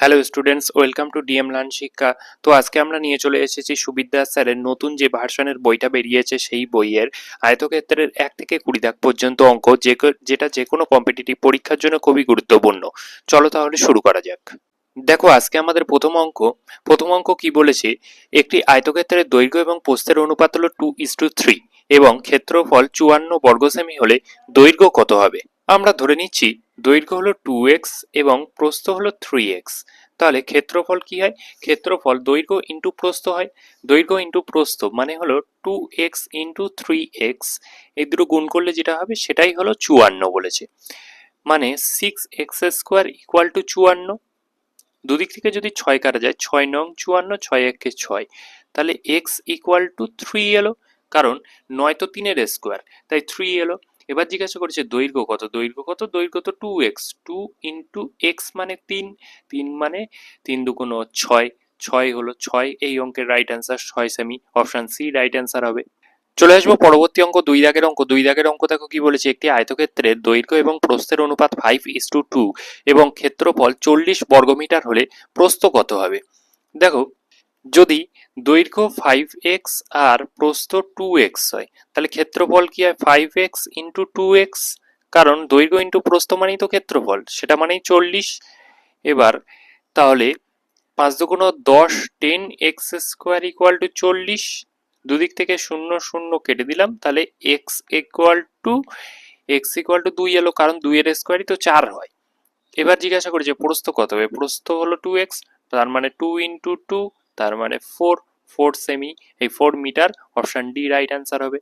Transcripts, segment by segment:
Hello students welcome to DM learn শিক্ষা তো আজকে আমরা নিয়ে চলে এসেছি সুবিদ্যা স্যারের নতুন যে ভার্সনের বইটা বেরিয়েছে, সেই বইয়ের আয়তক্ষেত্রের এক থেকে কুড়ি দাগ পর্যন্ত অঙ্ক, যে যেটা যে কোনো কম্পিটিটিভ পরীক্ষার জন্য খুবই গুরুত্বপূর্ণ। চলো তাহলে শুরু করা যাক। দেখো, আজকে আমাদের প্রথম অঙ্ক। প্রথম অঙ্ক কি বলেছে? একটি আয়তক্ষেত্রের দৈর্ঘ্য এবং প্রস্থের অনুপাত হলো টু ইস টু থ্রি এবং ক্ষেত্রফল চুয়ান্ন বর্গ সেমি হলে দৈর্ঘ্য কত হবে? আমরা ধরে নিচ্ছি দৈর্ঘ্য হলো টু এক্স এবং প্রস্থ হলো থ্রি এক্স তাহলে ক্ষেত্রফল কি হয়? ক্ষেত্রফল দৈর্ঘ্য ইন্টু প্রস্থ হয়। দৈর্ঘ্য ইন্টু প্রস্থ মানে হলো two x into three x এই দুটো গুণ করলে যেটা হবে সেটাই হলো চুয়ান্ন বলেছে। মানে six x square equal to চুয়ান্ন। দুদিক থেকে যদি ছয় কাটা যায়, ছয় নং চুয়ান্ন, ছয় একে ছয়। তাহলে এক্স ইকুয়াল টু থ্রি এলো। কারণ নয় তো তিনের স্কোয়ার তাই থ্রি এলো। এবার জিজ্ঞাসা করেছে দৈর্ঘ্য কত? দৈর্ঘ্য কত? দৈর্ঘ্য তো two x two into x মানে তিন তিন মানে তিন দুগুণ ছয় ছয় হলো ছয়, এই অঙ্কের রাইট অ্যান্সার ছয় semi option C right answer হবে। চলে আসব পরবর্তী অঙ্ক, দুই দাগের অঙ্ক। দুই দাগের অঙ্ক দেখো কি বলেছে, একটি আয়তক্ষেত্রের দৈর্ঘ্য এবং প্রস্থের অনুপাত ফাইভ ইস টু টু এবং ক্ষেত্রফল চল্লিশ বর্গমিটার হলে প্রস্থ কত হবে? দেখো যদি দৈর্ঘ্য ফাইভ এক্স আর প্রস্থ টু এক্স হয়, তাহলে ক্ষেত্রফল কি হয়? Five x into two x কারণ দৈর্ঘ্য ইন্টু প্রস্থ মানেই তো ক্ষেত্রফল, সেটা মানেই চল্লিশ। এবার তাহলে পাঁচ দুগুণ দশ ten x square equal to চল্লিশ, দুদিক থেকে শূন্য শূন্য কেটে দিলাম, তাহলে x equal to x equal to দুই এলো, কারণ দুইয়ের স্কোয়ারই তো চার হয়। এবার জিজ্ঞাসা করেছে প্রস্থ কত? হবে প্রস্থ হলো টু এক্স তার মানে টু ইন্টু টু তার মানে ফোর ফোর সেমি এই four metre option D right answer হবে।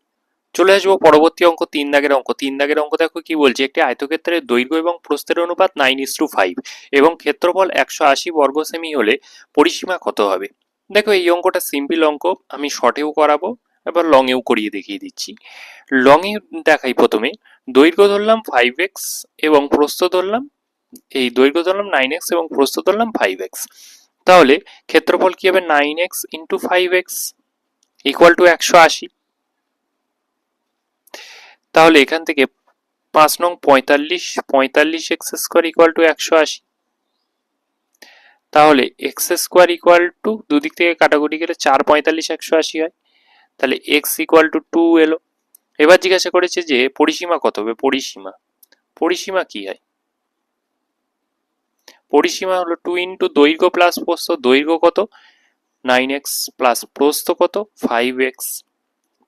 চলে আসব পরবর্তী অঙ্ক, তিন দাগের অঙ্ক। তিন দাগের অঙ্ক দেখো কি বলছে, একটি আয়তক্ষেত্রের দৈর্ঘ্য এবং প্রস্থের অনুপাত নাইন ইস টু ফাইভ এবং ক্ষেত্রফল একশো আশি বর্গ সেমি হলে পরিসীমা কত হবে? দেখো এই অঙ্কটা সিম্পল অঙ্ক, আমি শর্টেও করাবো, এবার লংয়েও করিয়ে দেখিয়ে দিচ্ছি। লংয়ে দেখাই প্রথমে, দৈর্ঘ্য ধরলাম ফাইভ এক্স এবং প্রস্থ ধরলাম, এই দৈর্ঘ্য ধরলাম নাইন এক্স এবং প্রস্থ ধরলাম ফাইভ এক্স তাহলে ক্ষেত্রফল কি হবে? Nine x into five x equal to একশো আশি। তাহলে এখান থেকে পাঁচ নং পঁয়তাল্লিশ পঁয়তাল্লিশ এক্স স্কোয়ার ইকুয়াল টু একশো আশি। তাহলে এক্স স্কোয়ার ইকুয়াল টু দুদিক থেকে কাটাকুটি গেলে চার পঁয়তাল্লিশ, একশো আশি হয়। তাহলে এক্স ইকুয়াল টু টু এলো। এবার জিজ্ঞাসা করেছে যে পরিসীমা কত হবে? পরিসীমা। পরিসীমা কি হয়? পরিসীমা হলো টু ইন্টু দৈর্ঘ্য প্লাস প্রস্থ, দৈর্ঘ্য কত? নাইন এক্স প্লাস প্রস্থ কত? ফাইভ এক্স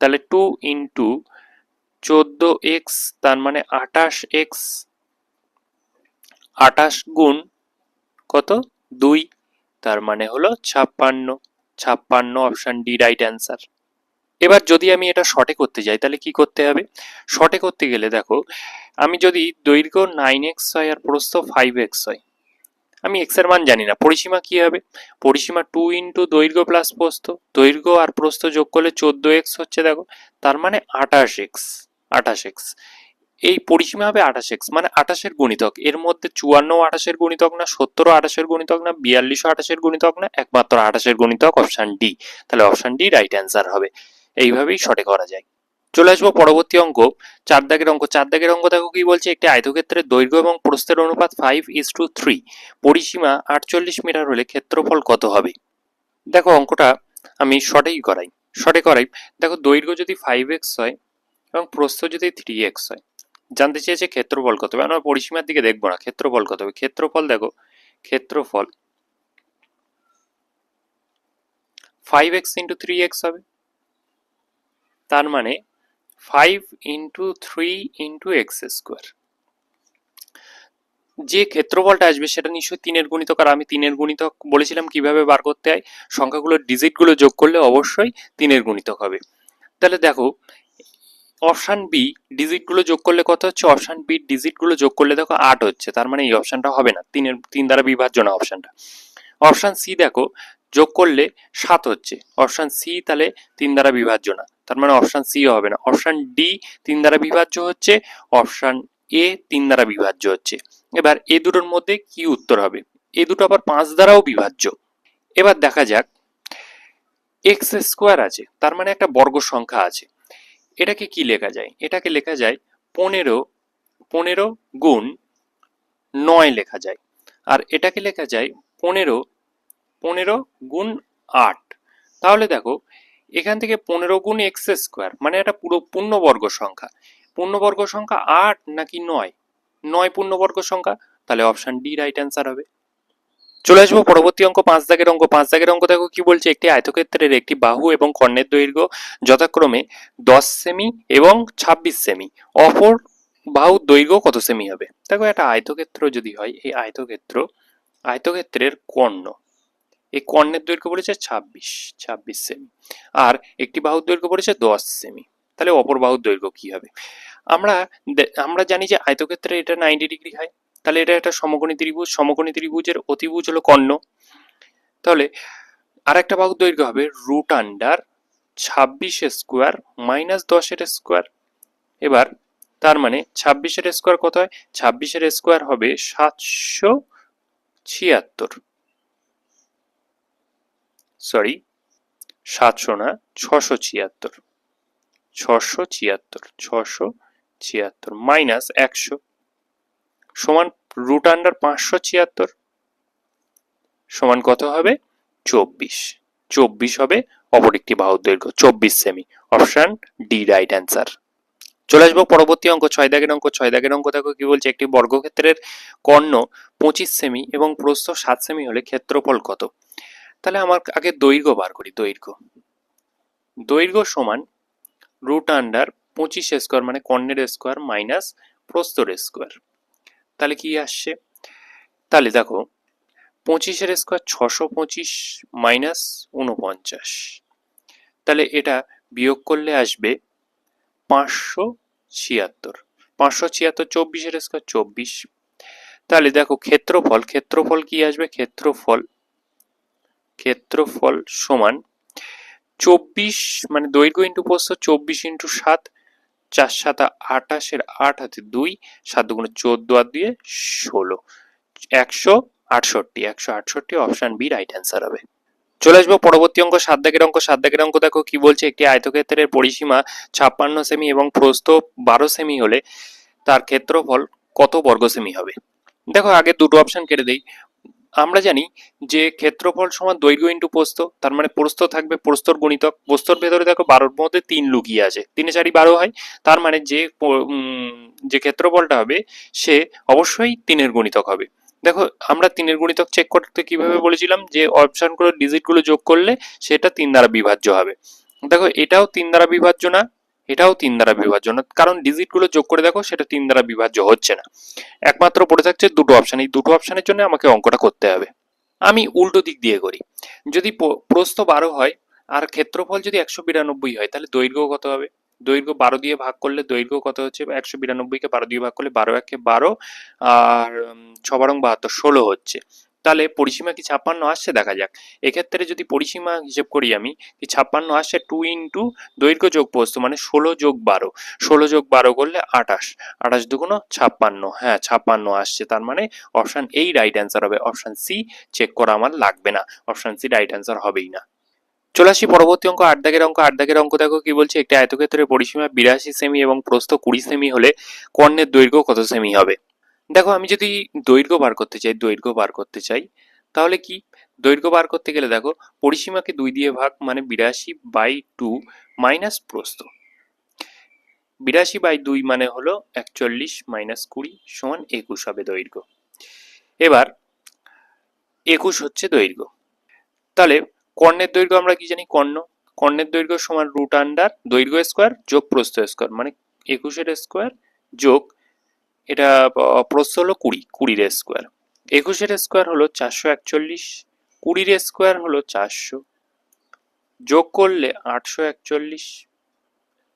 তাহলে টু ইন্টু চোদ্দ এক্স তার মানে আটাশ এক্স আটাশ গুণ কত? দুই। তার মানে হলো ছাপ্পান্ন। ছাপ্পান্ন অপশান ডি রাইট অ্যান্সার এবার যদি আমি এটা শর্টে করতে যাই, তাহলে কি করতে হবে? শর্টে করতে গেলে দেখো, আমি যদি দৈর্ঘ্য নাইন এক্স হয় আর প্রস্থ ফাইভ এক্স হয় আমি এক্সের মান জানি না। পরিসীমা কি হবে? পরিসীমা টু ইন্টু দৈর্ঘ্য প্লাস প্রস্থ। দৈর্ঘ্য আর প্রস্থ যোগ করলে চোদ্দ এক্স হচ্ছে দেখো, তার মানে আঠাশ এক্স আঠাশ এক্স এই পরিসীমা হবে আঠাশ এক্স মানে আঠাশের গুণিতক। এর মধ্যে চুয়ান্ন আঠাশের গুণিতক না সত্তরও আঠাশের গুণিতক না বিয়াল্লিশও আঠাশের গুণিতক না, একমাত্র আঠাশের গুণিতক অপশান ডি তাহলে অপশান ডি রাইট অ্যান্সার হবে। এইভাবেই শর্টে করা যায়। চলে আসব পরবর্তী অঙ্ক। চার দাগের অঙ্ক। চার দাগের অঙ্ক দেখো কি বলছে? একটি আয়তক্ষেত্রের দৈর্ঘ্য এবং প্রস্থের অনুপাত ফাইভ ইস টু থ্রি পরিসীমা আটচল্লিশ মিটার হলে ক্ষেত্রফল কত হবে? দেখো অঙ্কটা আমি শর্টেই করাই। শর্টে করাই। দেখো দৈর্ঘ্য যদি ফাইভ এক্স হয় এবং প্রস্থ যদি থ্রি এক্স হয়, জানতে চেয়েছে ক্ষেত্রফল কত হবে? আমরা পরিসীমার দিকে দেখব না। ক্ষেত্রফল কত হবে? ক্ষেত্রফল দেখো। ক্ষেত্রফল five x into three x হবে। তার মানে five into three into x square যে ক্ষেত্রফলটা আসবে সেটা নিশ্চয়ই তিনের গুণিতক, আর আমি তিনের গুণিতক বলেছিলাম কীভাবে বার করতে হয় সংখ্যাগুলোর ডিজিটগুলো যোগ করলে অবশ্যই তিনের গুণিতক হবে। তাহলে দেখো অপশান বি ডিজিটগুলো যোগ করলে কত হচ্ছে? অপশান বি ডিজিটগুলো যোগ করলে দেখো আট হচ্ছে, তার মানে এই অপশানটা হবে না, তিনের, তিন দ্বারা বিভাজ্য না অপশানটা অপশান সি দেখো, যোগ করলে সাত হচ্ছে অপশান সি তাহলে তিন দ্বারা বিভাজ্য না। তার মানে অপশান সি হবে না। অপশান ডি তিন দ্বারা বিভাজ্য হচ্ছে অপশান এ তিন দ্বারা বিভাজ্য হচ্ছে। এবার এ দুটোর মধ্যে কি উত্তর হবে? এ দুটো আবার পাঁচ দ্বারাও বিভাজ্য। এবার দেখা যাক এক্স স্কোয়ার আছে, তার মানে একটা বর্গ সংখ্যা আছে। এটাকে কি লেখা যায়? এটাকে লেখা যায় পনেরো পনেরো গুণ নয় লেখা যায়। আর এটাকে লেখা যায় পনেরো পনেরো গুণ আট। তাহলে দেখো এখান থেকে পনেরো গুণ এক্স স্কোয়ার মানে একটা পুরো পূর্ণবর্গ সংখ্যা। পূর্ণবর্গ সংখ্যা আট নাকি নয়? নয় পূর্ণবর্গ সংখ্যা? তাহলে অপশন ডি রাইট অ্যান্সার হবে। চলে আসব পরবর্তী অঙ্ক, পাঁচ দাগের অঙ্ক। পাঁচ দাগের অঙ্ক দেখো কি বলছে? একটি আয়তক্ষেত্রের একটি বাহু এবং কর্ণের দৈর্ঘ্য যথাক্রমে দশ সেমি এবং ছাব্বিশ সেমি অপর বাহুর দৈর্ঘ্য কত সেমি হবে? দেখো একটা আয়তক্ষেত্র যদি হয়, এই আয়তক্ষেত্র আয়তক্ষেত্রের কর্ণ। এই কর্ণের দৈর্ঘ্য পড়েছে ছাব্বিশ ছাব্বিশ সেমি আর একটি বাহুর দৈর্ঘ্য পড়েছে দশ সেমি তাহলে অপর বাহুর দৈর্ঘ্য কি হবে? আমরা আমরা জানি যে আয়তক্ষেত্রে এটা নাইনটি ডিগ্রি হয় তাহলে এটা একটা সমকোণী ত্রিভুজ, সমকোণী ত্রিভুজের অতিভুজ হলো কর্ণ। তাহলে আর একটা বাহুর দৈর্ঘ্য হবে রুট আন্ডার ছাব্বিশ স্কোয়ার মাইনাস দশের স্কোয়ার এবার তার মানে ছাব্বিশের স্কোয়ার কত হয়? ছাব্বিশের স্কোয়ার হবে সাতশো ছিয়াত্তর। সরি, সাতশো না, ছশো ছিয়াত্তর। ছশো ছিয়াত্তর ছশো ছিয়াত্তর, মাইনাস একশো। সমান রুট আন্ডার পাঁচশো ছিয়াত্তর। সমান কত হবে? চব্বিশ। চব্বিশ হবে অপর একটি বাহুর দৈর্ঘ্য, চব্বিশ semi option D right answer চলে আসব পরবর্তী অঙ্ক, ছয় দাগের অঙ্ক। ছয় দাগের অঙ্ক দেখো কি বলছে, একটি বর্গক্ষেত্রের কর্ণ পঁচিশ সেমি এবং প্রস্থ সাত সেমি হলে ক্ষেত্রফল কত? তাহলে আমার আগে দৈর্ঘ্য বার করি, দৈর্ঘ্য। দৈর্ঘ্য সমান রুট আন্ডার পঁচিশ স্কোয়ার মানে কর্ণের স্কোয়ার মাইনাস প্রস্তর স্কোয়ার তাহলে কি আসছে? তাহলে দেখো, পঁচিশের স্কোয়ার ছশো পঁচিশ মাইনাস উনপঞ্চাশ তাহলে এটা বিয়োগ করলে আসবে পাঁচশো ছিয়াত্তর। পাঁচশো ছিয়াত্তর, চব্বিশের স্কোয়ার চব্বিশ। তাহলে দেখো, ক্ষেত্রফল ক্ষেত্রফল কি আসবে? ক্ষেত্রফল ক্ষেত্রফল সমান চব্বিশ মানে দৈর্ঘ্য ইন্টু প্রস্থ চব্বিশ ইন্টু সাত, চার সাতা আটাশের আট হাতে দুই, সাত দুগুণে চোদ্দ আর দিয়ে ষোলো। একশো আটষট্টি একশো আটষট্টি অপশন বি রাইট অ্যান্সার হবে। চলে আসব পরবর্তী অঙ্ক, সাত অঙ্ক। সাত অঙ্ক দেখো কি বলছে, একটি আয়তক্ষেত্রের পরিসীমা ছাপ্পান্ন সেমি এবং প্রস্থ বারো সেমি হলে তার ক্ষেত্রফল কত বর্গ সেমি হবে? দেখো আগে দুটো অপশন কেটে দেই। আমরা জানি যে ক্ষেত্রফল সমান দৈর্ঘ্য ইন্টু প্রস্থ, তার মানে প্রস্থ থাকবে প্রস্তর গণিতক। প্রস্তর ভেতরে দেখো বারোর মধ্যে তিন লুকিয়ে আছে। তিনে চারি বারো হয়, তার মানে যে যে ক্ষেত্রফলটা হবে, সে অবশ্যই তিনের গণিতক হবে। দেখো, আমরা তিনের গণিতক চেক করতে কীভাবে বলেছিলাম যে অপশনগুলো ডিজিটগুলো যোগ করলে সেটা তিন দ্বারা বিভাজ্য হবে। দেখো, এটাও তিন দ্বারা বিভাজ্য না এটাও তিন দ্বারা বিভাজ্য না কারণ ডিজিটগুলো যোগ করে দেখো সেটা তিন দ্বারা বিভাজ্য হচ্ছে না। একমাত্র পড়ে থাকছে দুটো অপশন এই দুটো অপশনের জন্য আমাকে অঙ্কটা করতে হবে। আমি উল্টো দিক দিয়ে করি। যদি প্রস্থ বারো হয় আর ক্ষেত্রফল যদি একশো বিরানব্বই হয় তাহলে দৈর্ঘ্য কত হবে? দৈর্ঘ্য বারো দিয়ে ভাগ করলে দৈর্ঘ্য কত হচ্ছে? একশো বিরানব্বইকে বারো দিয়ে ভাগ করলে বারো একে বারো আর উম, ছ বারং বাহাত্তর ষোলো হচ্ছে। তাহলে পরিসীমা কি ছাপ্পান্ন আসছে? দেখা যাক। এক্ষেত্রে যদি পরিসীমা হিসেব করি আমি, কি ছাপ্পান্ন আসছে? টু ইন্টু দৈর্ঘ্য যোগ প্রস্থ মানে ষোলো যোগ বারো। ষোলো যোগ বারো করলে আঠাশ। আঠাশ দুগুণ ছাপ্পান্ন। হ্যাঁ ছাপ্পান্ন আসছে। তার মানে অপশন এই রাইট অ্যান্সার হবে। অপশন সি চেক করা আমার লাগবে না। অপশন সি রাইট অ্যান্সার হবেই না। চলে আসি পরবর্তী অঙ্ক। আট দাগের অঙ্ক। আট দাগের অঙ্ক দেখো কি বলছে? একটি আয়তক্ষেত্রের পরিসীমা বিরাশি সেমি এবং প্রস্থ কুড়ি সেমি হলে কর্ণের দৈর্ঘ্য কত সেমি হবে? দেখো, আমি যদি দৈর্ঘ্য বার করতে চাই, দৈর্ঘ্য বার করতে চাই, তাহলে কি? দৈর্ঘ্য বার করতে গেলে দেখো, পরিসীমাকে দুই দিয়ে ভাগ মানে বিরাশি বাই টু মাইনাস প্রস্থ। বিরাশি বাই দুই মানে হলো একচল্লিশ মাইনাস কুড়ি সমান একুশ হবে দৈর্ঘ্য। এবার, একুশ হচ্ছে দৈর্ঘ্য। তাহলে, কর্ণের দৈর্ঘ্য আমরা কি জানি? কর্ণ। কর্ণের দৈর্ঘ্য সমান রুট আন্ডার দৈর্ঘ্য স্কোয়ার যোগ প্রস্থ স্কোয়ার মানে একুশের স্কোয়ার যোগ এটা প্রস্থ হলো কুড়ি, কুড়ির স্কোয়ার একুশের স্কোয়ার হলো চারশো একচল্লিশ, কুড়ির স্কোয়ার হলো চারশো। যোগ করলে আটশো একচল্লিশ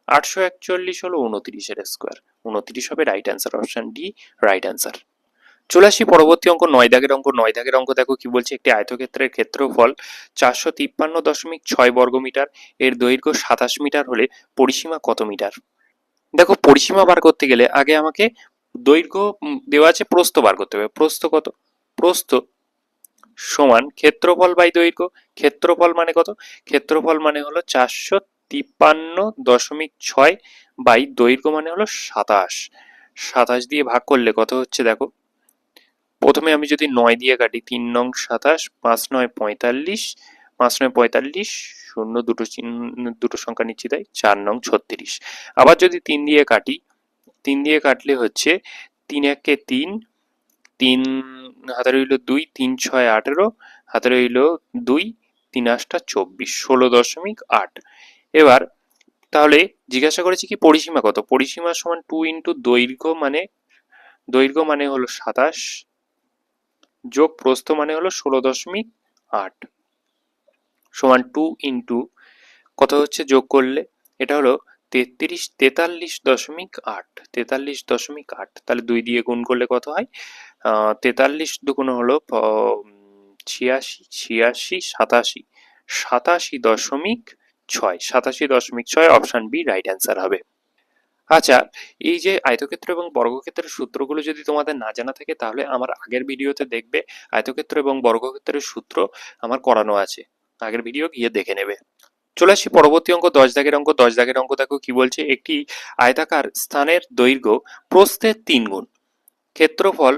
আটশো একচল্লিশ হলো উনত্রিশের স্কোয়ার উনত্রিশ হবে right answer option D right answer চলে আসি পরবর্তী অঙ্ক, নয় দাগের অঙ্ক। নয় দাগের অঙ্ক দেখো কি বলছে, একটি আয়তক্ষেত্রের ক্ষেত্রফল চারশো তিপ্পান্ন দশমিক ছয় বর্গ মিটার। এর দৈর্ঘ্য সাতাশ মিটার হলে পরিসীমা কত মিটার? দেখো, পরিসীমা বার করতে গেলে আগে আমাকে দৈর্ঘ্য দেওয়া আছে প্রস্থ বার করতে হবে। প্রস্থ কত? প্রস্থ সমান ক্ষেত্রফল বাই দৈর্ঘ্য। ক্ষেত্রফল মানে কত? ক্ষেত্রফল মানে হলো চারশো তিপ্পান্ন দশমিক ছয় বাই দৈর্ঘ্য মানে হলো সাতাশ। সাতাশ দিয়ে ভাগ করলে কত হচ্ছে দেখো? প্রথমে আমি যদি নয় দিয়ে কাটি, তিন নং সাতাশ পাঁচ নয় পঁয়তাল্লিশ, পাঁচ নয় পঁয়তাল্লিশ, শূন্য দুটো চিহ্ন, দুটো সংখ্যা নিচ্ছি তাই, চার নং ছত্রিশ। আবার যদি তিন দিয়ে কাটি তিন দিয়ে কাটলে হচ্ছে তিন একে তিন তিন হাতে রইল দুই, তিন ছয় আঠেরো হাতে রইল দুই, তিন আটটা চব্বিশ, ষোলো দশমিক আট। এবার তাহলে জিজ্ঞাসা করেছি কি পরিসীমা কত? পরিসীমা সমান টু ইন্টু দৈর্ঘ্য মানে দৈর্ঘ্য মানে হলো সাতাশ, যোগ প্রস্থ মানে হলো ষোলো দশমিক আট। সমান টু ইন্টু কত হচ্ছে? যোগ করলে, এটা হলো তেত্রিশ, তেতাল্লিশ দশমিক আট, তেতাল্লিশ দশমিক আট, তাহলে দুই দিয়ে গুণ করলে কত হয়? তেতাল্লিশ দুগুণ হলো ছিয়াশি ছিয়াশি, সাতাশি সাতাশি দশমিক ছয়, সাতাশি দশমিক ছয় অপশন বি রাইট অ্যান্সার হবে। আচ্ছা এই যে আয়তক্ষেত্র এবং বর্গক্ষেত্রের সূত্রগুলো যদি তোমাদের না জানা থাকে, তাহলে আমার আগের ভিডিওতে দেখবে আয়তক্ষেত্র এবং বর্গক্ষেত্রের সূত্র আমার করানো আছে। আগের ভিডিও গিয়ে দেখে নেবে। চলে আসি পরবর্তী অঙ্ক, দশ দাগের অঙ্ক, দশ দাগের অঙ্ক দেখো কি বলছে? একটি আয়তাকার স্থানের দৈর্ঘ্য প্রস্থের তিন গুণ। ক্ষেত্রফল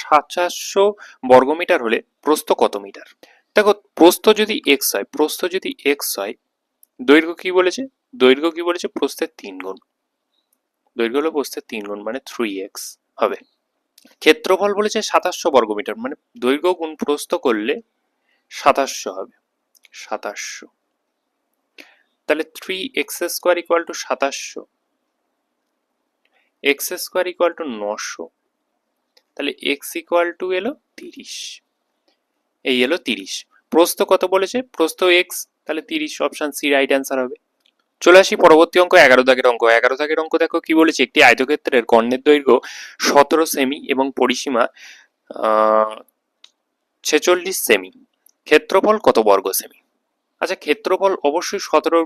সাতশো বর্গমিটার হলে প্রস্থ কত মিটার? দেখো, প্রস্থ যদি এক্স হয়, প্রস্থ যদি এক্স হয়, দৈর্ঘ্য কি বলেছে? দৈর্ঘ্য কি বলেছে? প্রস্থের তিন গুণ। দৈর্ঘ্য হলো প্রস্থের তিন গুণ মানে থ্রি এক্স হবে। ক্ষেত্রফল বলেছে সাতাশশো বর্গমিটার মানে দৈর্ঘ্য গুণ প্রস্থ করলে সাতাশশো হবে। সাতাশশো। তাহলে three x square equal to সাতাশশো এক্স স্কোয়ার ইকুয়াল টু নশো, তাহলে এক্স ইকুয়াল টু এলো তিরিশ, এই এলো তিরিশ। প্রস্থ কত বলেছে? প্রস্থ এক্স তাহলে তিরিশ অপশান সি রাইট অ্যান্সার হবে। চলে আসি পরবর্তী অঙ্ক, এগারো দাগের অঙ্ক। এগারো দাগের অঙ্ক দেখো কি বলেছে? একটি আয়তক্ষেত্রের কর্ণের দৈর্ঘ্য সতেরো সেমি এবং পরিসীমা ছেচল্লিশ সেমি ক্ষেত্রফল কত বর্গ সেমি আচ্ছা ক্ষেত্রফল অবশ্যই সতেরো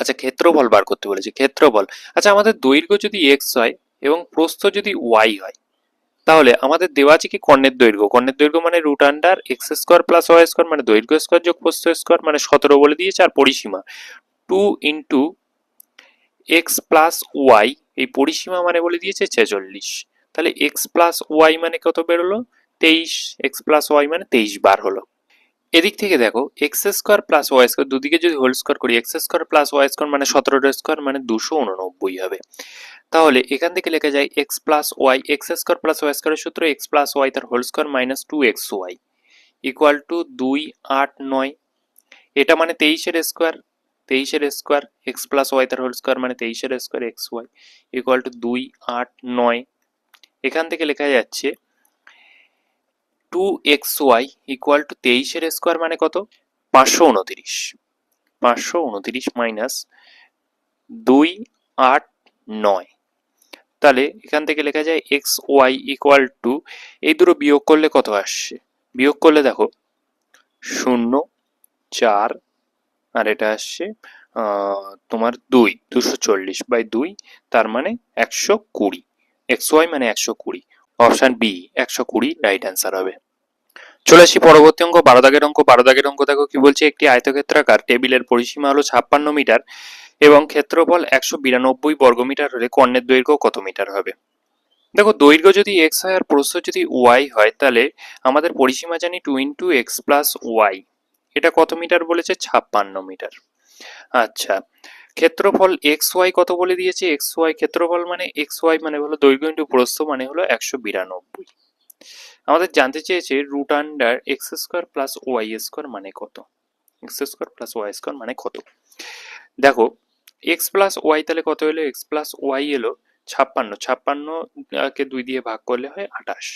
আচ্ছা ক্ষেত্রফল বার করতে বলেছে, ক্ষেত্রফল। আচ্ছা আমাদের দৈর্ঘ্য যদি এক্স হয় এবং প্রস্থ যদি ওয়াই হয়, তাহলে আমাদের দেওয়া আছে কি কর্ণের দৈর্ঘ্য? কর্ণের দৈর্ঘ্য মানে root under x square plus y square মানে দৈর্ঘ্য স্কোয়ার যোগ প্রস্থ স্কোয়ার মানে সতেরো বলে দিয়েছে আর পরিসীমা। Two into x plus y এই পরিসীমা মানে বলে দিয়েছে ছেচল্লিশ। তাহলে এক্স প্লাস ওয়াই মানে কত বেরোলো? তেইশ এক্স প্লাস ওয়াই মানে তেইশ বার হলো। এদিক থেকে দেখো x square plus y square দুদিকে যদি হোল স্কোয়ার করি x square plus y square মানে সতেরো স্কোয়ার মানে দুশো উননব্বই হবে। তাহলে এখান থেকে লেখা যায় x plus y x square plus y স্কোয়ারের সূত্র এক্স প্লাস ওয়াই তার whole square minus two x y equal to দুই আট নয়। এটা মানে তেইশের স্কোয়ার তেইশের স্কোয়ার এক্স প্লাস ওয়াই তার হোল স্কোয়ার মানে তেইশের square x y equal to দুই আট নয়। এখান থেকে লেখা যাচ্ছে two x y equal to তেইশের স্কোয়ার মানে কত? পাঁচশো উনতিরিশ পাঁচশো উনতিরিশ মাইনাস দুই আট নয়। তাহলে এখান থেকে লেখা যায় এক্স ওয়াই ইকুয়াল টু এই দুটো বিয়োগ করলে কত আসছে? বিয়োগ করলে দেখো, শূন্য, চার, আর এটা আসছে তোমার দুই, দুশো চল্লিশ বাই দুই, তার মানে একশো কুড়ি। এক্স ওয়াই মানে একশো কুড়ি। অপশান বি, একশো কুড়ি রাইট অ্যান্সার হবে। চলে আসি পরবর্তী অঙ্ক, বারো দাগের অঙ্ক। বারো দাগের অঙ্ক দেখো কি বলছে, একটি আয়তক্ষেত্রাকার টেবিলের পরিসীমা হলো ছাপ্পান্ন মিটার এবং ক্ষেত্রফল একশো বিরানব্বই বর্গমিটার হলে কর্ণের দৈর্ঘ্য কত মিটার হবে? দেখো, দৈর্ঘ্য যদি এক্স হয় আর প্রস্থ যদি ওয়াই হয়, তাহলে আমাদের পরিসীমা জানি two into x plus y এটা কত মিটার বলেছে? ছাপ্পান্ন মিটার। আচ্ছা ক্ষেত্রফল এক্স ওয়াই কত বলে দিয়েছে? এক্স ওয়াই ক্ষেত্রফল মানে এক্স ওয়াই মানে হলো দৈর্ঘ্য ইন্টু প্রস্থ মানে হলো একশো বিরানব্বই। আমাদের জানতে চেয়েছে root under x square plus y square মানে কত? X square plus y square মানে কত? দেখো এক্স প্লাস ওয়াই তাহলে কত এলো? এক্স প্লাস ওয়াই এলো ছাপ্পান্ন। ছাপ্পান্ন কে দুই দিয়ে ভাগ করলে হয় আঠাশ।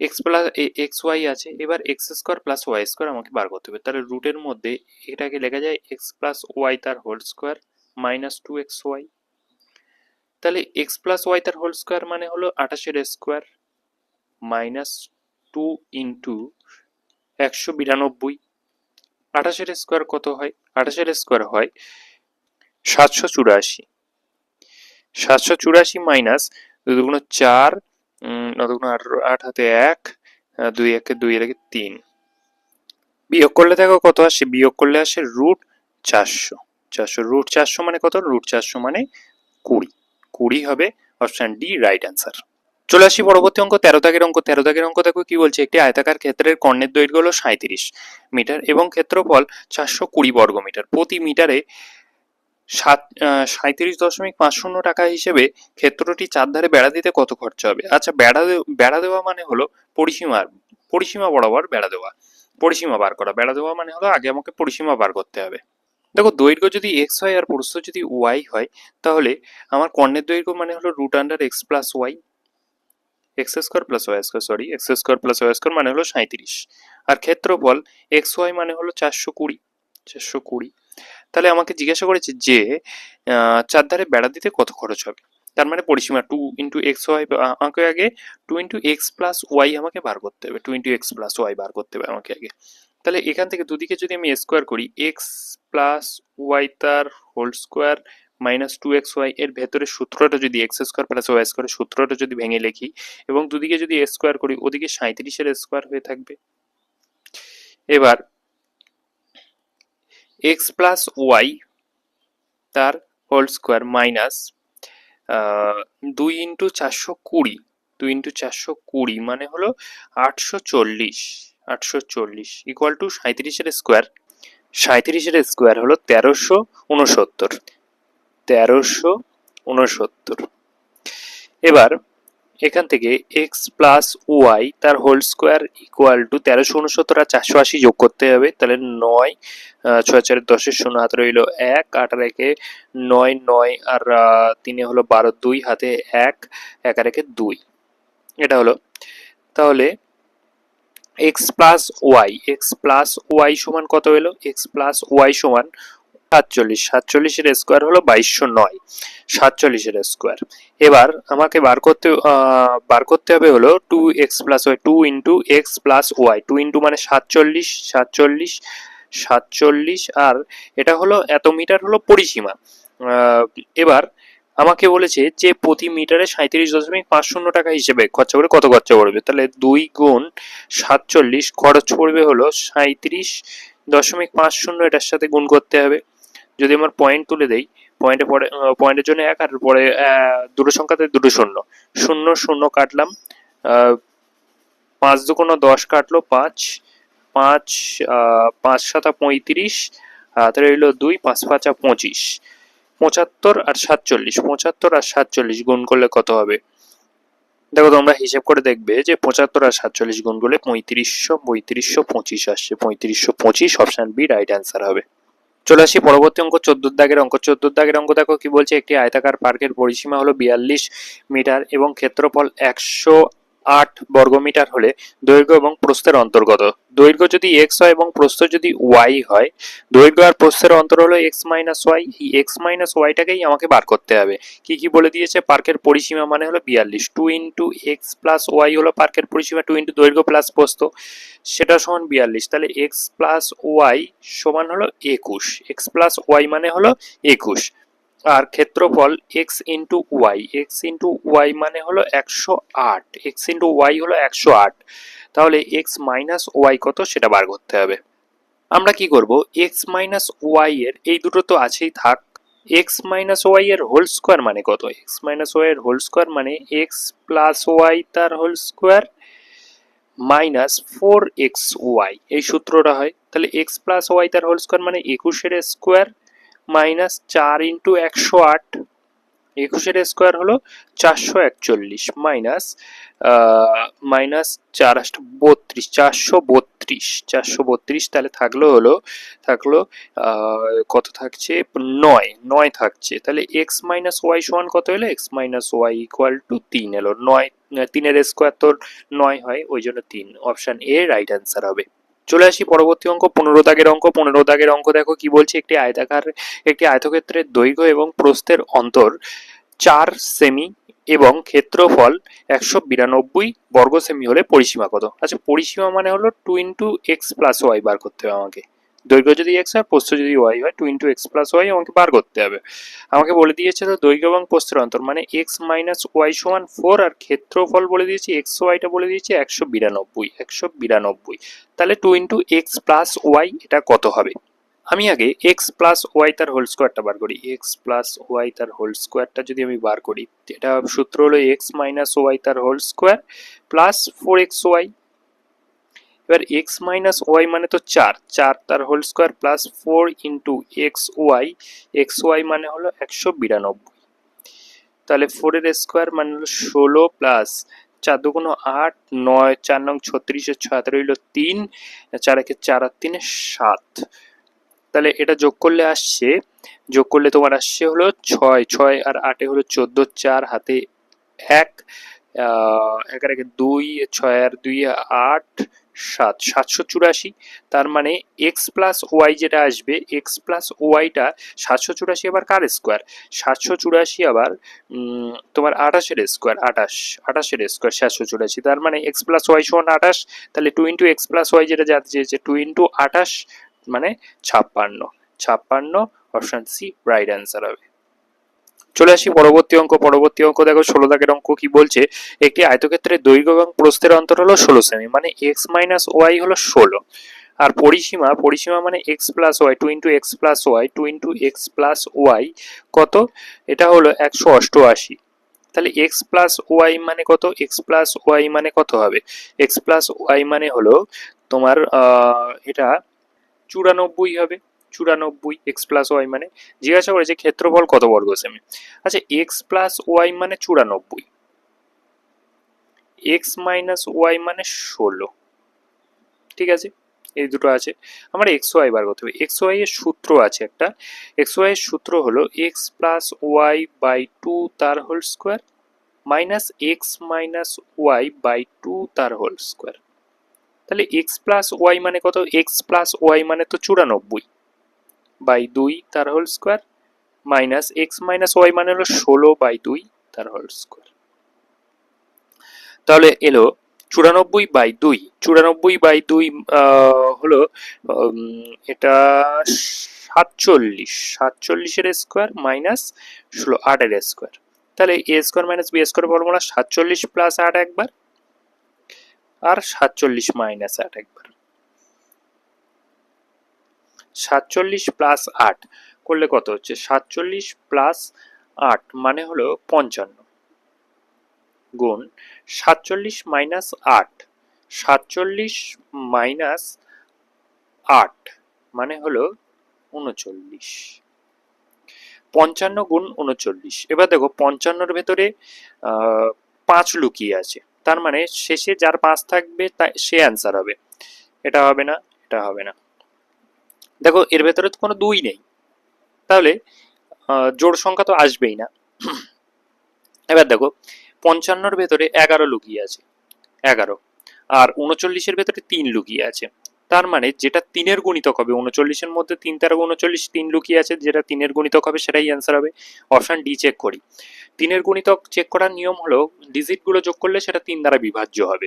এক্স প্লাস এক্স ওয়াই আছে, এবার x square plus y square আমাকে বার করতে হবে। তাহলে রুটের মধ্যে এটাকে লেখা যায় এক্স প্লাস ওয়াই তার whole square minus two x y তাহলে এক্স প্লাস ওয়াই তার হোল স্কোয়ার মানে হলো আঠাশের স্কোয়ার মাইনাস টু ইন্টু একশো বিরানব্বই। আঠাশের স্কোয়ার কত হয়? আঠাশের স্কোয়ার হয় সাতশো চুরাশি। সাতশো চুরাশি মাইনাস দুগুণ চার দুগুণ আট হাতে এক দুই একে দুই একে তিন। বিয়োগ করলে দেখো কত আসে? বিয়োগ করলে আসে রুট চারশো। চারশো রুট চারশো মানে কত? রুট চারশো মানে কুড়ি। কুড়ি হবে অপশন ডি রাইট অ্যান্সার চলে আসি পরবর্তী অঙ্ক, তেরো দাগের অঙ্ক। তেরো দাগের অঙ্ক দেখো কি বলছে? একটি আয়তাকার ক্ষেত্রের কর্ণের দৈর্ঘ্য হলো সাঁত্রিশ মিটার এবং ক্ষেত্রফল চারশো কুড়ি বর্গ মিটার প্রতি মিটারে সাত সাঁত্রিশ দশমিক পাঁচ শূন্য টাকা হিসেবে ক্ষেত্রটি চারধারে বেড়া দিতে কত খরচা হবে? আচ্ছা বেড়া বেড়া দেওয়া মানে হলো পরিসীমার পরিসীমা বরাবর বেড়া দেওয়া। পরিসীমা বার করা। বেড়া দেওয়া মানে হলো আগে আমাকে পরিসীমা বার করতে হবে। দেখো, দৈর্ঘ্য যদি এক্স হয় আর প্রস্থ যদি ওয়াই হয়, তাহলে আমার কর্ণের দৈর্ঘ্য মানে হলো root under x plus y x square plus y square sorry x square plus y square মানে হলো সাঁত্রিশ আর ক্ষেত্রফল এক্স ওয়াই মানে হলো চারশো কুড়ি চারশো কুড়ি। তাহলে আমাকে জিজ্ঞাসা করেছে যে চারধারে বেড়া দিতে কত খরচ হবে? তার মানে পরিসীমা টু ইন্টু এক্স ওয়াই আমাকে আগে two into x plus y আমাকে বার করতে হবে two into x plus y বার করতে হবে আমাকে আগে। তাহলে এখান থেকে দুদিকে যদি আমি স্কোয়ার করি এক্স প্লাস ওয়াই তার whole square minus two x y এর ভেতরে সূত্রটা যদি x square plus y square সূত্রটা যদি ভেঙে লিখি এবং দুদিকে যদি স্কোয়ার করি, ওদিকে সাঁত্রিশের স্কোয়ার হয়ে থাকবে। এবার এক্স প্লাস ওয়াই তার হোল স্কোয়ার মাইনাস দুই ইন্টু চারশো কুড়ি, দুই ইন্টু চারশো কুড়ি মানে হলো আটশো চল্লিশ আটশো চল্লিশ ইকুয়াল টু সাঁত্রিশের স্কোয়ার সাঁত্রিশের স্কোয়ার হলো তেরোশো উনসত্তর তেরোশো উনসত্তর এবার এখান থেকে এক্স প্লাস ওয়াই তার হোল স্কোয়ার ইকুয়াল টু তেরোশো উনসত্তর আর চারশো আশি যোগ করতে হবে। তাহলে নয় ছয় চারের দশের শূন্য হাতে রইল এক, আট আর একে নয় নয় আর তিনে হলো বারো, দুই, হাতে এক এক আর একে দুই। এটা হলো। তাহলে x plus y x plus y সমান কত হলো? এক্স প্লাস ওয়াই সমান সাতচল্লিশ। সাতচল্লিশের স্কোয়ার হলো বাইশশো নয়। সাতচল্লিশের স্কোয়ার এবার আমাকে বার করতে বার করতে হবে হলো two x plus y two into x plus y two into মানে সাতচল্লিশ সাতচল্লিশ সাতচল্লিশ, আর এটা হলো এত মিটার হলো পরিসীমা। এবার আমাকে বলেছে যে প্রতি মিটারে সাঁত্রিশ দশমিক পাঁচ শূন্য টাকা হিসেবে খরচা করে কত খরচা পড়বে? তাহলে দুই গুণ সাতচল্লিশ খরচ পড়বে হলো সাঁত্রিশ দশমিক পাঁচ শূন্য। এটার সাথে গুণ করতে হবে। যদি আমার পয়েন্ট তুলে দেই পয়েন্টে পরে পয়েন্টের জন্য এক আর পরে দুটো সংখ্যাতে দুটো শূন্য। শূন্য শূন্য কাটলাম পাঁচ দুগুণ দশ কাটলো পাঁচ পাঁচ পাঁচ সাতা পঁয়ত্রিশ হাতে রইল দুই, পাঁচ পাঁচা পঁচিশ। পঁচাত্তর আর সাতচল্লিশ, পঁচাত্তর আর সাতচল্লিশ গুণ করলে কত হবে? দেখো তোমরা হিসেব করে দেখবে যে পঁচাত্তর আর সাতচল্লিশ গুণ করলে পঁয়ত্রিশশো পঁয়ত্রিশশো পঁচিশ আসছে। পঁয়ত্রিশশো পঁচিশ অপশান বি রাইট অ্যান্সার হবে। চলে আসি। পরবর্তী অঙ্ক চোদ্দ দাগের অঙ্ক। চোদ্দ দাগের অঙ্ক দেখো কি বলছে? একটি আয়তাকার পার্কের পরিসীমা হলো বিয়াল্লিশ মিটার এবং ক্ষেত্রফল একশো আট বর্গমিটার হলে দৈর্ঘ্য এবং প্রস্থের অন্তর্গত দৈর্ঘ্য যদি এক্স হয় এবং প্রস্থ যদি ওয়াই হয়, দৈর্ঘ্য আর প্রস্থের অন্তর হলো এক্স মাইনাস ওয়াই এই এক্স মাইনাস ওয়াইটাকেই আমাকে বার করতে হবে। কি কি বলে দিয়েছে? পার্কের পরিসীমা মানে হলো বিয়াল্লিশ। Two into x plus y হলো পার্কের পরিসীমা টু ইন্টু দৈর্ঘ্য প্লাস প্রস্থ। সেটা সমান বিয়াল্লিশ। তাহলে এক্স প্লাস ওয়াই সমান হলো একুশ। এক্স প্লাস ওয়াই মানে হলো একুশ। আর ক্ষেত্রফল x into y x into y মানে হলো একশো আট এক্স ইন্টু ওয়াই হলো একশো আট। তাহলে এক্স মাইনাস ওয়াই কত সেটা বার করতে হবে। আমরা কি করব? এক্স মাইনাস ওয়াই এর, এই দুটো তো আছেই, থাক। এক্স মাইনাস ওয়াই এর হোল স্কোয়ার মানে কত? এক্স মাইনাস ওয়াই এর হোল স্কোয়ার মানে এক্স প্লাস ওয়াই তার whole square minus four x y এই সূত্রটা হয়। তাহলে এক্স প্লাস ওয়াই তার হোল স্কোয়ার মানে একুশের স্কোয়ার মাইনাস চার ইন্টু একশো আট, একুশের স্কোয়ার হলো চারশো একচল্লিশ, মাইনাস মাইনাস চার বত্রিশ, চারশো বত্রিশ চারশো বত্রিশ তাহলে থাকল হলো, থাকল কত থাকছে? নয় নয় থাকছে, তাহলে এক্স মাইনাস ওয়াই সমান কত হলো? X minus y equal to তিন এলো, নয়, তিনের স্কোয়ার তোর নয় হয়, ওই জন্য তিন, অপশন এ রাইট অ্যান্সার হবে। চলে আসি পরবর্তী অঙ্ক, পনেরো দাগের অঙ্ক। পনেরো দাগের অঙ্ক দেখো কি বলছে, একটি আয়তাকার, একটি আয়তক্ষেত্রের দৈর্ঘ্য এবং প্রস্থের অন্তর চার সেমি এবং ক্ষেত্রফল একশো বিরানব্বই বর্গ সেমি হলে পরিসীমা কত? আচ্ছা পরিসীমা মানে হলো two into x plus y বার করতে হবে আমাকে। দৈর্ঘ্য যদি এক্স হয়, প্রস্থ যদি ওয়াই হয় two into x plus y আমাকে বার করতে হবে। আমাকে বলে দিয়েছে তো দৈর্ঘ্য এবং প্রস্থের অন্তর মানে এক্স মাইনাস ওয়াই সমান ফোর আর ক্ষেত্রফল বলে দিয়েছে এক্স ওয়াইটা বলে দিয়েছে একশো বিরানব্বই একশো বিরানব্বই। তাহলে two into x plus y এটা কত হবে? আমি আগে এক্স প্লাস ওয়াই তার হোল স্কোয়ারটা বার করি। এক্স প্লাস ওয়াই তার হোল স্কোয়ারটা যদি আমি বার করি, এটা সূত্র হলো এক্স মাইনাস ওয়াই তার whole square plus four x y এবার এক্স মাইনাস ওয়াই মানে তো চার চার তার whole square plus four into x y x y মানে হলো একশো বিরানব্বই। তাহলে ফোরের স্কোয়ার মানে হলো ষোলো প্লাস চার দুগুণ আট, নয়, চার নং ছত্রিশের ছয় রইল তিন, চার একে চার আর তিনে সাত। তাহলে এটা যোগ করলে আসছে, যোগ করলে তোমার আসছে হলো ছয় ছয় আর আটে হলো চোদ্দ, চার হাতে এক আর একে দুই, ছয় আর দুই, আট সাত, সাতশো চুরাশি। তার মানে এক্স প্লাস ওয়াই যেটা আসবে এক্স প্লাস ওয়াইটা সাতশো চুরাশি আবার কার স্কোয়ার সাতশো চুরাশি আবার তোমার আঠাশের স্কোয়ার আঠাশ, আঠাশের স্কোয়ার সাতশো চুরাশি। তার মানে এক্স প্লাস ওয়াই সমান আঠাশ, তাহলে two into x plus y যেটা জানতে চেয়েছে টু ইন্টু আঠাশ মানে ছাপ্পান্ন। ছাপ্পান্ন অপশন সি রাইট অ্যান্সার হবে। চলে আসি পরবর্তী অঙ্ক। পরবর্তী অঙ্ক দেখো, ষোলো দাগের অঙ্ক কি বলছে? একটি আয়তক্ষেত্রের দৈর্ঘ্য এবং প্রস্থের অন্তর হলো ষোলো সেমি মানে এক্স মাইনাস ওয়াই হলো ষোলো। আর পরিসীমা পরিসীমা মানে x plus y two into x plus y two into x plus y কত? এটা হলো একশো অষ্টআশি। তাহলে এক্স প্লাস ওয়াই মানে কত? এক্স প্লাস ওয়াই মানে কত হবে? এক্স প্লাস ওয়াই মানে হলো তোমার এটা চুরানব্বই হবে। চুরানব্বই এক্স প্লাস ওয়াই মানে জিজ্ঞাসা করেছে ক্ষেত্রফল কত বর্গ সেমি আচ্ছা এক্স প্লাস ওয়াই মানে চুরানব্বই। এক্স মাইনাস ওয়াই মানে ষোলো। ঠিক আছে? এই দুটো আছে। আমার এক্স ওয়াই বার করতে হবে। এক্স ওয়াই এর সূত্র আছে একটা। এক্স ওয়াই এর সূত্র হলো X plus Y by two তার whole square minus X minus Y by two তার হোল স্কোয়ার তাহলে এক্স প্লাস ওয়াই মানে কত? এক্স প্লাস ওয়াই মানে তো চুরানব্বই। বাই দুই তার whole square, minus x minus y মানে হলো ষোলো বাই দুই তার হোল স্কোয়ার। তাহলে এলো চুরানব্বই বাই দুই। চুরানব্বই বাই দুই হলো এটা সাতচল্লিশ। সাতচল্লিশের স্কোয়ার মাইনাস ষোলো, আটের স্কোয়ার। তাহলে A square minus B square formula সাতচল্লিশ প্লাস আট একবার, আর সাতচল্লিশ মাইনাস আট একবার। সাতচল্লিশ প্লাস আট। করলে কত হচ্ছে? সাতচল্লিশ প্লাস আট মানে হলো পঞ্চান্ন। গুণ সাতচল্লিশ মাইনাস আট। সাতচল্লিশ মাইনাস আট মানে হলো উনচল্লিশ। পঞ্চান্ন গুণ উনচল্লিশ। এবার দেখো, পঞ্চান্নর ভেতরে পাঁচ লুকিয়ে আছে। তার মানে শেষে যার পাঁচ থাকবে তা সে অ্যান্সার হবে। এটা হবে না, এটা হবে না। দেখো, এর ভেতরে তো কোনো দুই নেই। তাহলে জোড় সংখ্যা তো আসবেই না। এবার দেখো, পঞ্চান্নর ভেতরে এগারো লুকিয়ে আছে। এগারো। আর উনচল্লিশের ভেতরে তিন লুকিয়ে আছে। তার মানে যেটা তিনের গুণিতক হবে, উনচল্লিশের মধ্যে তিন, তেরো উনচল্লিশ, তিন লুকিয়ে আছে, যেটা তিনের গুণিতক হবে, সেটাই অ্যান্সার হবে। অপশান ডি চেক করি। তিনের গুণিতক চেক করার নিয়ম হলো ডিজিটগুলো যোগ করলে সেটা তিন দ্বারা বিভাজ্য হবে।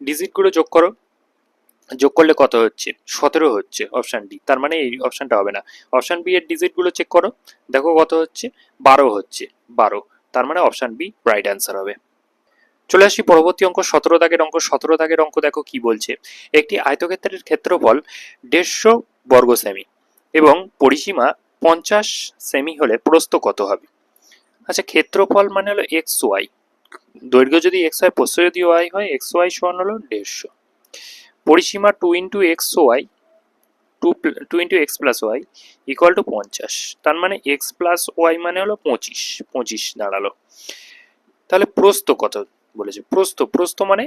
ডিজিটগুলো যোগ করো। যোগ করলে কত হচ্ছে? সতেরো হচ্ছে অপশান ডি তার মানে এই অপশানটা হবে না। অপশন বি এর ডিজিটগুলো চেক করো। দেখো কত হচ্ছে? বারো হচ্ছে। বারো। তার মানে অপশান বি রাইট অ্যান্সার হবে। চলে আসি পরবর্তী অঙ্ক। সতেরো দাগের অঙ্ক। সতেরো দাগের অঙ্ক দেখো কি বলছে? একটি আয়তক্ষেত্রের ক্ষেত্রফল দেড়শো বর্গ সেমি এবং পরিসীমা পঞ্চাশ সেমি হলে প্রস্থ কত হবে? আচ্ছা ক্ষেত্রফল মানে হলো এক্স ওয়াই দৈর্ঘ্য যদি এক্স ওয়াই প্রস্থ যদি ওয়াই হয় এক্স ওয়াই সমান হলো দেড়শো। পরিসীমা two into x y two two into x plus y equal to পঞ্চাশ। তার মানে এক্স প্লাস ওয়াই মানে হলো পঁচিশ পঁচিশ দাঁড়াল। তাহলে প্রস্থ কত বলেছে? প্রস্থ প্রস্থ মানে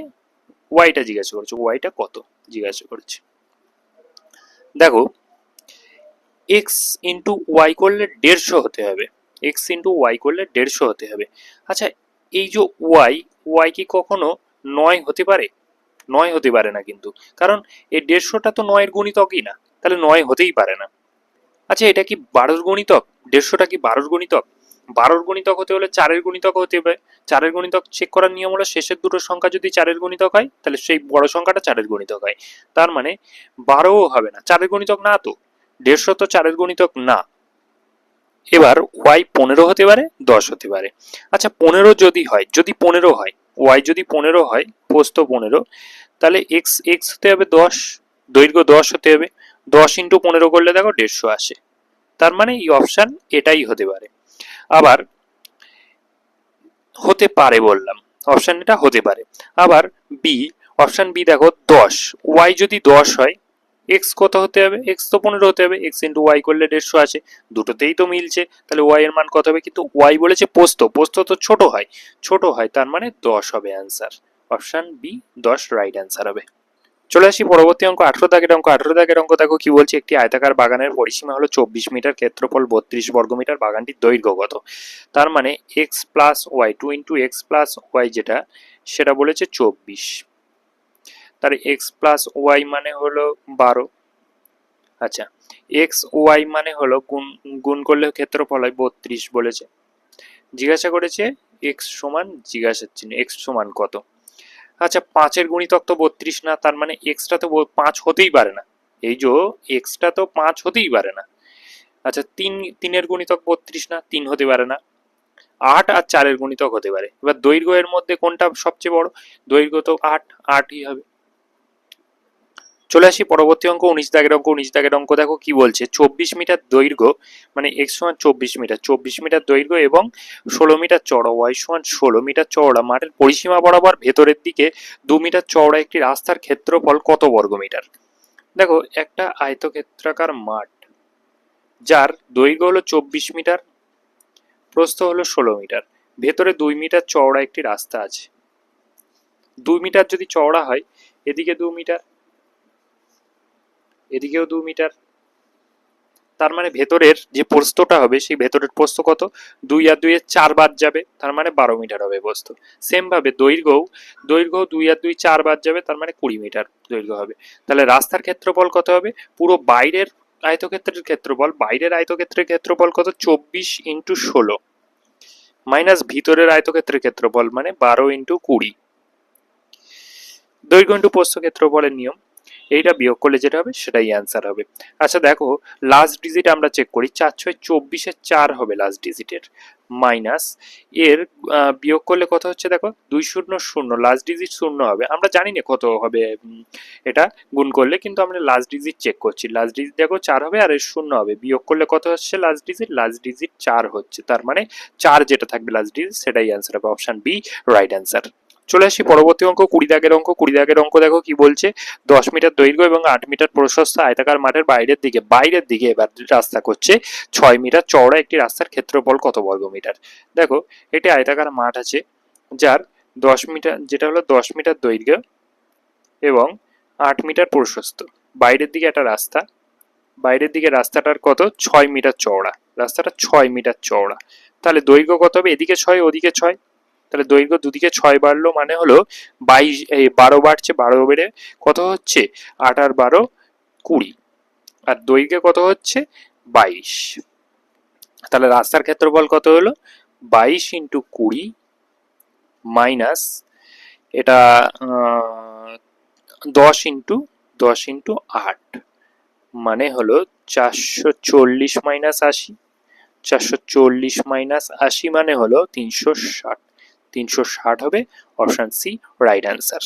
ওয়াইটা জিজ্ঞাসা করেছে ওয়াইটা কত জিজ্ঞাসা করেছে। দেখো এক্স ইন্টু ওয়াই করলে দেড়শো হতে হবে এক্স ইন্টু ওয়াই করলে দেড়শো হতে হবে। আচ্ছা এই যে ওয়াই ওয়াই কি কখনো নয় হতে পারে? নয় হতে পারে না কিন্তু। কারণ এই দেড়শোটা তো নয়ের গুণিতকই না। তাহলে নয় হতেই পারে না। আচ্ছা এটা কি বারোর গণিতক? দেড়শোটা কি বারোর গণিতক? বারোর গণিতক হতে হলে চারের গণিতক হতে হবে। চারের গণিতক চেক করার নিয়ম হলো শেষের দুটো সংখ্যা যদি চারের গণিতক হয়, তাহলে সেই বড় সংখ্যাটা চারের গণিতক হয়। তার মানে বারোও হবে না। চারের গণিতক না তো। দেড়শো তো চারের গণিতক না। এবার ওয়াই পনেরো হতে পারে, দশ হতে পারে। আচ্ছা পনেরো যদি হয়, যদি পনেরো হয় ওয়াই যদি পনেরো হয় পোস্ত পনেরো, তাহলে এক্স এক্স হতে হবে দশ, দৈর্ঘ্য দশ হতে হবে, দশ ইন্টু পনেরো করলে দেখো দেড়শো আসে। তার মানে এই অপশান এটাই হতে পারে। আবার হতে পারে বললাম, অপশান এটা হতে পারে। আবার বি অপশান বি দেখো দশ ওয়াই যদি দশ হয় এক্স কত হতে হবে? এক্স তো পনেরো হতে হবে। এক্স ইন্টু ওয়াই করলে দেড়শো আছে দুটোতেই তো মিলছে। তাহলে ওয়াই এর মান কত হবে? কিন্তু ওয়াই বলেছে পোস্ত। পোস্ত তো ছোট হয়। ছোট হয়, তার মানে দশ হবে অ্যান্সার অপশান বি দশ রাইট অ্যান্সার হবে। চলে আসি পরবর্তী অঙ্ক। আঠেরো দাগের অঙ্ক। আঠেরো দাগের অঙ্ক দেখো কি বলছে? একটি আয়তাকার বাগানের পরিসীমা হলো চব্বিশ মিটার। ক্ষেত্রফল বত্রিশ বর্গমিটার। বাগানটির দৈর্ঘ্য কত? তার মানে x plus y two into x plus y যেটা, সেটা বলেছে চব্বিশ। তার এক্স প্লাস ওয়াই মানে হলো বারো। আচ্ছা এক্স ওয়াই মানে হলো গুণ গুণ করলে ক্ষেত্রফল হয় বত্রিশ বলেছে। জিজ্ঞাসা করেছে এক্স সমান জিজ্ঞাসার চিহ্ন এক্স সমান কত? আচ্ছা পাঁচের গুণিতক তো বত্রিশ না, তার মানে এক্সটা তো পাঁচ হতেই পারে না। এই যে এক্সটা তো পাঁচ হতেই পারে না। আচ্ছা তিন, তিনের গুণিতক বত্রিশ না, তিন হতে পারে না। আট আর চারের গুণিতক হতে পারে। এবার দৈর্ঘ্য এর মধ্যে কোনটা সবচেয়ে বড়? দৈর্ঘ্য তো আট, আটই হবে। চলে আসি পরবর্তী অঙ্ক, উনিশ দাগের অঙ্ক, উনিশ দাগের অঙ্ক। দেখো কি বলছে, চব্বিশ মিটার দৈর্ঘ্য মানে এক্স সমান চব্বিশ মিটার চব্বিশ মিটার দৈর্ঘ্য এবং ষোলো মিটার চওড়া, ওয়াই সমান ষোলো মিটার চওড়া। মাঠের পরিসীমা বরাবর ভেতরের দিকে দু মিটার চওড়া একটি রাস্তার ক্ষেত্রফল কত বর্গ মিটার? দেখো, একটা আয়তক্ষেত্রাকার মাঠ, যার দৈর্ঘ্য হলো চব্বিশ মিটার, প্রস্থ হলো ষোলো মিটার, ভেতরে দুই মিটার চওড়া একটি রাস্তা আছে। দুই মিটার যদি চওড়া হয়, এদিকে দু মিটার এদিকেও দু মিটার। তার মানে ভেতরের যে প্রস্থটা হবে, সেই ভেতরের প্রস্থ কত? দুই আর দুইয়ের চার বাদ যাবে, তার মানে বারো মিটার হবে প্রস্থ সেম ভাবে দৈর্ঘ্যও দৈর্ঘ্য দুই আর দুই চার বাদ যাবে, তার মানে কুড়ি মিটার দৈর্ঘ্য হবে। তাহলে রাস্তার ক্ষেত্রফল কত হবে? পুরো বাইরের আয়তক্ষেত্রের ক্ষেত্রফল, বাইরের আয়তক্ষেত্রের ক্ষেত্রফল কত? চব্বিশ ইন্টু ষোলো। মাইনাস ভিতরের আয়তক্ষেত্রের ক্ষেত্রফল মানে বারো ইন্টু কুড়ি। দৈর্ঘ্য ইন্টু প্রস্থ ক্ষেত্রফলের নিয়ম। এইটা বিয়োগ করলে যেটা হবে, সেটাই অ্যান্সার হবে। আচ্ছা দেখো লাস্ট ডিজিট আমরা চেক করি, চার ছয় চব্বিশের চার হবে লাস্ট ডিজিটের মাইনাস এর বিয়োগ করলে কত হচ্ছে দেখো? দুই শূন্য শূন্য লাস্ট ডিজিট শূন্য হবে। আমরা জানি না কত হবে এটা গুণ করলে, কিন্তু আমরা লাস্ট ডিজিট চেক করছি। লাস্ট ডিজিট দেখো, চার হবে আর এর শূন্য হবে। বিয়োগ করলে কত হচ্ছে লাস্ট ডিজিট লাস্ট ডিজিট চার হচ্ছে। তার মানে চার যেটা থাকবে লাস্ট ডিজিট সেটাই অ্যান্সার হবে। অপশান বি রাইট অ্যান্সার চলে আসি, পরবর্তী অঙ্ক, কুড়ি দাগের অঙ্ক, কুড়ি দাগের অঙ্ক দেখো কি বলছে। দশ মিটার দৈর্ঘ্য এবং আট মিটার প্রশস্ত আয়তাকার মাঠের বাইরের দিকে বাইরের দিকে এবার রাস্তা করছে। ছয় মিটার চওড়া একটি রাস্তার ক্ষেত্রফল কত বর্গ মিটার? দেখো, এটি আয়তাকার মাঠ আছে, যার দশ মিটার, যেটা হলো দশ মিটার দৈর্ঘ্য এবং আট মিটার প্রশস্ত। বাইরের দিকে একটা রাস্তা, বাইরের দিকে রাস্তাটার কত? ছয় মিটার চওড়া। রাস্তাটা ছয় মিটার চওড়া। তাহলে দৈর্ঘ্য কত হবে? এদিকে ছয়, ওদিকে ছয়। তাহলে দৈর্ঘ্য দুদিকে ছয় বাড়লো মানে হলো বাইশ, এই বারো বাড়ছে, বারো বেড়ে কত হচ্ছে? আট আর বারো, কুড়ি। আর দৈর্ঘ্যে কত হচ্ছে? বাইশ। তাহলে রাস্তার ক্ষেত্রফল কত হলো? বাইশ ইন্টু কুড়ি মাইনাস এটা দশ ইন্টু দশ ইন্টু আট মানে হলো চারশো চল্লিশ মাইনাস আশি। চারশো চল্লিশ মাইনাস আশি মানে হলো তিনশো ষাট। তিনশো ষাট হবে। Option C right answer